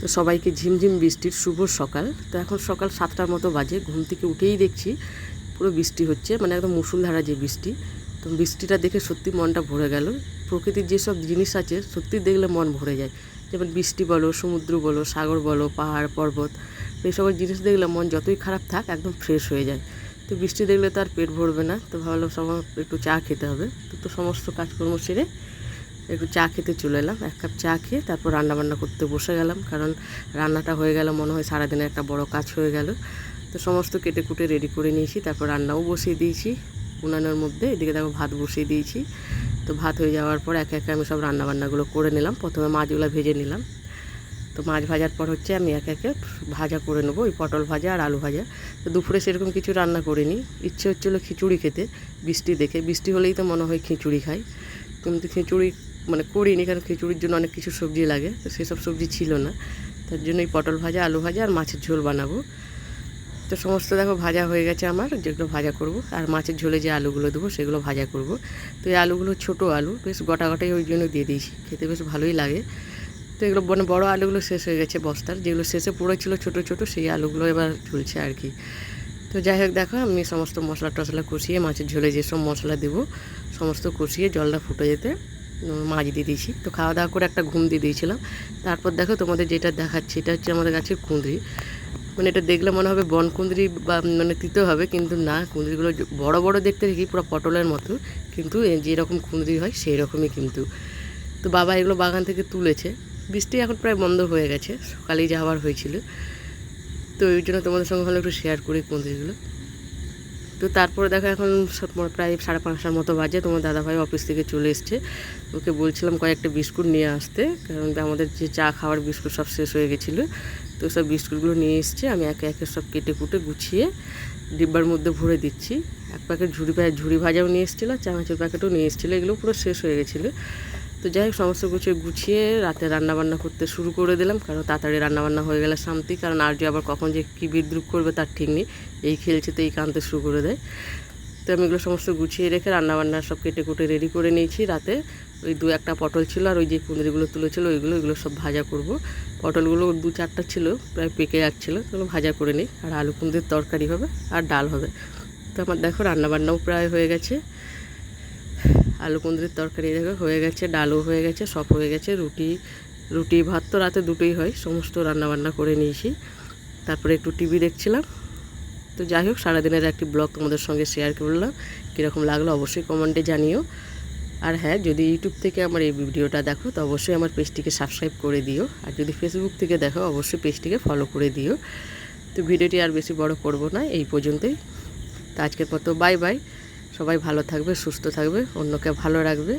তো সবাইকে ঝিমঝিম বৃষ্টির শুভ সকাল। তো এখন সকাল সাতটার মতো বাজে, ঘুম থেকে উঠেই দেখছি পুরো বৃষ্টি হচ্ছে মানে একদম মুসুলধারা যে বৃষ্টি। তো বৃষ্টিটা দেখে সত্যি মনটা ভরে গেল। প্রকৃতির যেসব জিনিস আছে, সত্যি দেখলে মন ভরে যায়। যেমন বৃষ্টি বলো, সমুদ্র বলো, সাগর বলো, পাহাড়, পর্বত এই সকল জিনিস দেখলে মন যতই খারাপ থাক, একদম ফ্রেশ হয়ে যায়। তো বৃষ্টি দেখলে তো আর পেট ভরবে না, তো ভাবলাম সব একটু চা খেতে হবে। তো তো সমস্ত কাজকর্ম সেরে একটু চা খেতে চলে এলাম, এক কাপ চা খেয়ে তারপর রান্নাবান্না করতে বসে গেলাম, কারণ রান্নাটা হয়ে গেল, মনে হয় সারাদিনের একটা বড় কাজ হয়ে গেল। তো সমস্ত কেটে কুটে রেডি করে নিয়েছি, তারপর রান্নাও বসিয়ে দিয়েছি। উনানের মধ্যে এদিকে দেখো ভাত বসিয়ে দিয়েছি। তো ভাত হয়ে যাওয়ার পর একে একে আমি সব রান্নাবান্নাগুলো করে নিলাম, প্রথমে মাছগুলো ভেজে নিলাম। তো মাছ ভাজার পর হচ্ছে আমি একে একে ভাজা করে নেব, ওই পটল ভাজা আর আলু ভাজা। তো দুপুরে সেরকম কিছু রান্না করিনি, ইচ্ছে হচ্ছিল খিচুড়ি খেতে, বৃষ্টি দেখে, বৃষ্টি হলেই তো মনে হয় খিচুড়ি খাই। কিন্তু খিচুড়ি মানে করিনি কারণ খিচুড়ির জন্য অনেক কিছু সবজি লাগে, তো সেসব সবজি ছিল না। তার জন্য এই পটল ভাজা, আলু ভাজা আর মাছের ঝোল বানাবো। তো সমস্ত দেখো ভাজা হয়ে গেছে আমার, যেগুলো ভাজা করব, আর মাছের ঝোলে যে আলুগুলো দেবো সেগুলো ভাজা করব। তো এই আলুগুলো ছোটো আলু, বেশ গোটা গোটাই ওই জন্য দিয়ে দিয়েছি, খেতে বেশ ভালোই লাগে। তো এগুলো মানে বড়ো আলুগুলো শেষ হয়ে গেছে বস্তার, যেগুলো শেষে পড়েছিল ছোটো ছোটো, সেই আলুগুলো এবার ঝুলছে আর কি। তো যাই হোক দেখো, আমি সমস্ত মশলা টশলা কষিয়ে, মাছের ঝোলে যেসব মশলা দেবো, সমস্ত কষিয়ে জলটা ফুটে যেতে মাছ দিয়ে দিয়েছি। তো খাওয়া দাওয়া করে একটা ঘুম দিয়ে দিয়েছিলাম। তারপর দেখো তোমাদের যেটা দেখাচ্ছি, এটা হচ্ছে আমাদের গাছের কুঁদরি। মানে এটা দেখলে মনে হবে বন কুঁদরি বা মানে তিতে হবে, কিন্তু না, কুঁদরিগুলো বড় বড় দেখতে দেখি পুরো পটলের মতো। কিন্তু যেরকম কুঁদরি হয় সেই রকমই কিন্তু। তো বাবা এগুলো বাগান থেকে তুলেছে। বৃষ্টি এখন প্রায় বন্ধ হয়ে গেছে, সকালেই যাওয়ার হয়েছিল। তো ওই জন্য তোমাদের সঙ্গে ভালো একটু শেয়ার করি কুঁদরিগুলো। তো তারপরে দেখো এখন প্রায় সাড়ে পাঁচটার মতো বাজে। তোমার দাদাভাই অফিস থেকে চলে এসছে। ওকে বলছিলাম কয়েকটা বিস্কুট নিয়ে আসতে, কারণ আমাদের যে চা খাওয়ার বিস্কুট সব শেষ হয়ে গেছিল। তো সব বিস্কুটগুলো নিয়ে এসছে, আমি একে একে সব কেটে কুটে গুছিয়ে ডিব্বার মধ্যে ভরে দিচ্ছি। এক প্যাকেট ঝুড়ি ঝুড়ি ভাজাও নিয়ে এসেছিল চানাচুর প্যাকেটও নিয়ে এসেছিল। এগুলো পুরো শেষ হয়ে গেছিল। তো যাই হোক, সমস্ত কিছু গুছিয়ে রাতে রান্নাবান্না করতে শুরু করে দিলাম। কারণ তাড়াতাড়ি রান্নাবান্না হয়ে গেলে শান্তি। কারণ আর যে আবার কখন যে কী বিদ্রুপ করবে তার ঠিক নেই। এই খেলছে তো এই কানতে শুরু করে দেয়। তো আমি এগুলো সমস্ত গুছিয়ে রেখে রান্নাবান্না সব কেটে কুটে রেডি করে নিয়েছি রাতে। ওই দু একটা পটল ছিল আর ওই যে কুঁদরিগুলো তুলেছিল, ওইগুলো ওইগুলো সব ভাজা করব। পটলগুলো দু চারটা ছিল, প্রায় পেকে যাচ্ছিল ওগুলো ভাজা করে নিই। আর আলু কুঁদরির তরকারি হবে আর ডাল হবে। তো আমার দেখো, রান্নাবান্নাও প্রায় হয়ে গেছে। আলু কুঁদরির তরকারি, দেখো, হয়ে গেছে, ডালও হয়ে গেছে, সব হয়ে গেছে, রুটি রুটি ভাত তো রাতে দুটোই হয়, সমস্ত রান্নাবান্না করে নিয়েছি। তারপরে একটু টিভি দেখছিলাম। তো যাই হোক, সারাদিনের একটি ব্লগ তোমাদের সঙ্গে শেয়ার করলাম কীরকম লাগল অবশ্যই কমেন্টে জানিও। আর হ্যাঁ যদি ইউটিউব থেকে আমার এই ভিডিওটা দেখো, তো অবশ্যই আমার পেজটিকে সাবস্ক্রাইব করে দিও। আর যদি ফেসবুক থেকে দেখো, অবশ্যই পেজটিকে ফলো করে দিও। তো ভিডিওটি আর বেশি বড় করব না, এই পর্যন্তই। তো আজকের মতো বাই বাই সবাই ভালো থাকবে সুস্থ থাকবে অন্যকে ভালো রাখবে।